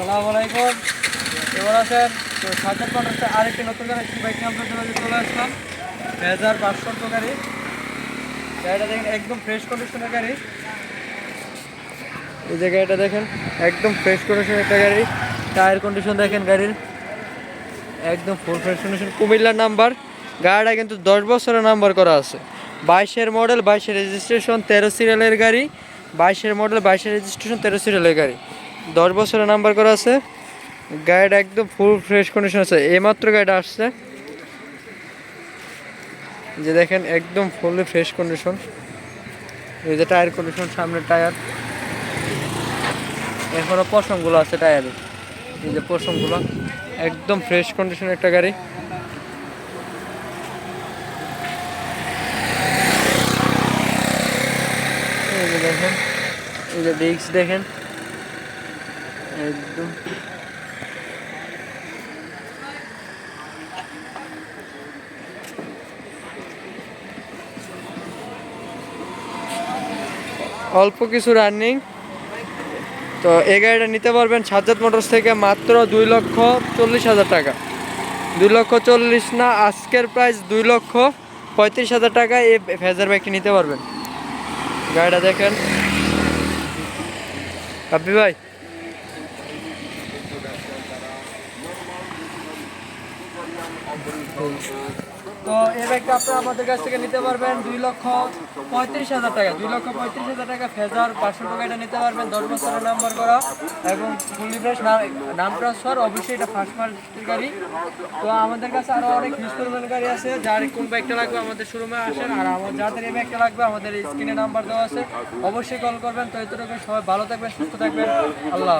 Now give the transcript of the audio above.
সালাম আলাইকুম। আছেন? তো সাজ্জাদ মোটরসে আরেকটি নতুন গাড়ি একটি বাইক নিয়ে আপনাদের মাঝে চলে আসলাম। হাজার পাঁচশো তো গাড়ি। গাড়িটা দেখেন, একদম ফ্রেশ কন্ডিশনের গাড়ি। এই যে গাড়িটা দেখেন, একদম ফ্রেশ কন্ডিশনের একটা গাড়ি। টায়ার কন্ডিশন দেখেন গাড়ির। একদম ফুল ফ্রেশ কন্ডিশন কুমিল্লার নাম্বার। গাড়িটা কিন্তু দশ বছরের নাম্বার করা আছে। বাইশের মডেল বাইশের রেজিস্ট্রেশন তেরো সিরিয়ালের গাড়ি। বাইশের মডেল বাইশের রেজিস্ট্রেশন তেরো সিরিয়ালের গাড়ি। দশ বছরের নাম্বার করা আছে। গাড়িটা একদম ফুল ফ্রেশ কন্ডিশন আছে। এইমাত্র গাড়িটা আসছে। যে দেখেন, একদম ফুললি ফ্রেশ কন্ডিশন এই যে টায়ার কন্ডিশন সামনের টায়ার এখনও পশমগুলো আছে টায়ারে এই যে পশমগুলো, একদম ফ্রেশ কন্ডিশন একটা গাড়ি। এই যে দেখেন, এই যে ডিস্ক দেখেন। একদম অল্প কিছু রানিং তো এই গাড়িটা নিতে পারবেন সাজ্জাদ মোটরস থেকে মাত্র দুই লক্ষ চল্লিশ হাজার টাকা। দুই লক্ষ চল্লিশ না, আজকের প্রাইস দুই লক্ষ পঁয়ত্রিশ হাজার টাকা, এই ফেজার বাইকটি নিতে পারবেন। গাড়িটা দেখেন। আপনি ভাই তো এই ব্যাগটা আপনারা আমাদের কাছ থেকে নিতে পারবেন দুই লক্ষ পঁয়ত্রিশ হাজার টাকা, দুই লক্ষ পঁয়ত্রিশ হাজার টাকা ফেজার পাঁচশো টাকা এটা নিতে পারবেন, দশ বছরের নাম্বার করা এবং ফুলি ফ্রেশ নাম ট্রান্সফার অবশ্যই এটা ফার্স্ট মার্কেট গাড়ি তো আমাদের কাছে আরও অনেক হিউজ গাড়ি আছে, যার কোন ব্যাগটা লাগবে আমাদের শোরুমে আসেন, আর আমার যাদের এই ব্যাগটা লাগবে আমাদের স্ক্রিনে নাম্বার দেওয়া আছে, অবশ্যই কল করবেন তো এতটুকু সবাই ভালো থাকবেন, সুস্থ থাকবেন, আল্লাহ।